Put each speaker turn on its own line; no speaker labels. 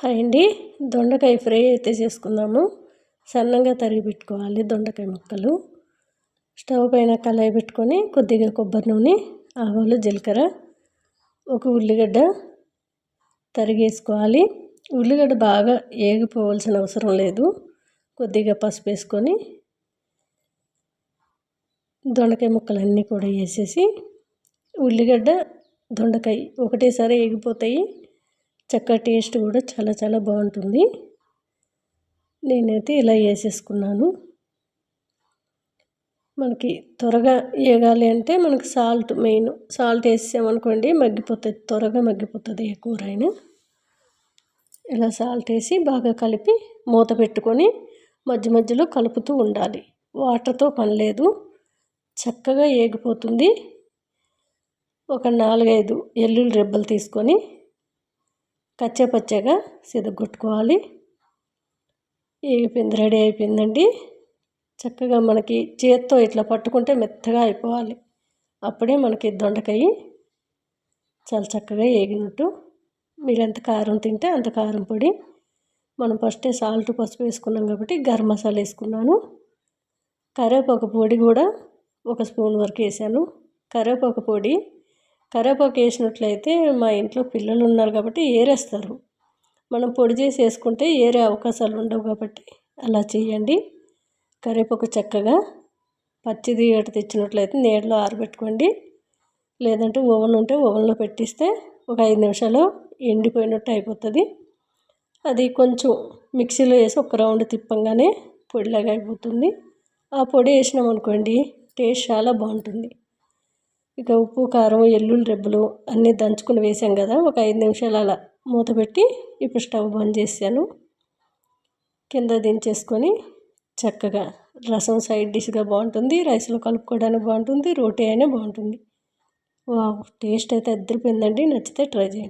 Hi అండి. దొండకాయ fry అయితే చేసుకుందాము. సన్నంగా తరిగి పెట్టుకోవాలి దొండకాయ ముక్కలు. స్టవ్ పైన కళాయి పెట్టుకొని కొద్దిగా కొబ్బరి నూనె ఆవాలు జీలకర్ర ఒక ఉల్లిగడ్డ తరిగేసుకోవాలి. ఉల్లిగడ్డ బాగా ఏగిపోవాల్సిన అవసరం లేదు. కొద్దిగా పసుపు వేసుకొని దొండకాయ ముక్కలన్నీ కూడా వేసేసి ఉల్లిగడ్డ దొండకాయ ఒకటేసారి ఏగిపోతాయి. చక్క టేస్ట్ కూడా చాలా చాలా బాగుంటుంది. నేనైతే ఇలా వేసేసుకున్నాను. మనకి త్వరగా వేగాలి అంటే మనకి సాల్ట్ మెయిన్ సాల్ట్ వేసామనుకోండి మగ్గిపోతుంది త్వరగా మగ్గిపోతుంది ఏ కూర అయినా ఇలా సాల్ట్ వేసి బాగా కలిపి మూత పెట్టుకొని మధ్య మధ్యలో కలుపుతూ ఉండాలి. వాటర్తో పని లేదు. చక్కగా ఏగిపోతుంది. ఒక నాలుగైదు ఎల్లుల్లి రెబ్బలు తీసుకొని కచ్చపచ్చగా సిదగొట్టుకోవాలి. ఏగిపోయింది రెడీ అయిపోయిందండి. చక్కగా మనకి చేత్తో ఇట్లా పట్టుకుంటే మెత్తగా అయిపోవాలి. అప్పుడే మనకి దొండకాయ చాలా చక్కగా ఏగినట్టు. మీరు ఎంత కారం తింటే అంత కారం పొడి. మనం ఫస్టే సాల్ట్ పసుపు వేసుకున్నాం కాబట్టి గరం మసాలా వేసుకున్నాను. కరివేపాకు పొడి కూడా ఒక స్పూన్ వరకు వేసాను. కరివేపాకు పొడి కరివేపాకు వేసినట్లయితే మా ఇంట్లో పిల్లలు ఉన్నారు కాబట్టి ఏరేస్తారు. మనం పొడి చేసి వేసుకుంటే ఏరే అవకాశాలు ఉండవు కాబట్టి అలా చేయండి. కరివేపాకు చక్కగా పచ్చిది అటు తెచ్చినట్లయితే నీడలో ఆరబెట్టుకోండి. లేదంటే ఓవెన్ ఉంటే ఓవెన్లో పెట్టిస్తే ఒక ఐదు నిమిషాలు ఎండిపోయినట్టు అయిపోతుంది. అది కొంచెం మిక్సీలో వేసి ఒక రౌండ్ తిప్పంగానే పొడిలాగా అయిపోతుంది. ఆ పొడి వేసినాం అనుకోండి టేస్ట్ చాలా బాగుంటుంది. ఇక ఉప్పు కారం ఎల్లుల్లి రెబ్బలు అన్నీ దంచుకుని వేసాం కదా ఒక ఐదు నిమిషాలు అలా మూత పెట్టి ఇప్పుడు స్టవ్ బంద్ చేశాను. కింద దించేసుకొని చక్కగా రసం సైడ్ డిష్గా బాగుంటుంది రైస్లో కలుపుకోవడానికి బాగుంటుంది రోటీ అయినా బాగుంటుంది. వా టేస్ట్ అయితే అద్దరిపోయిందండి నచ్చితే ట్రై చేయండి.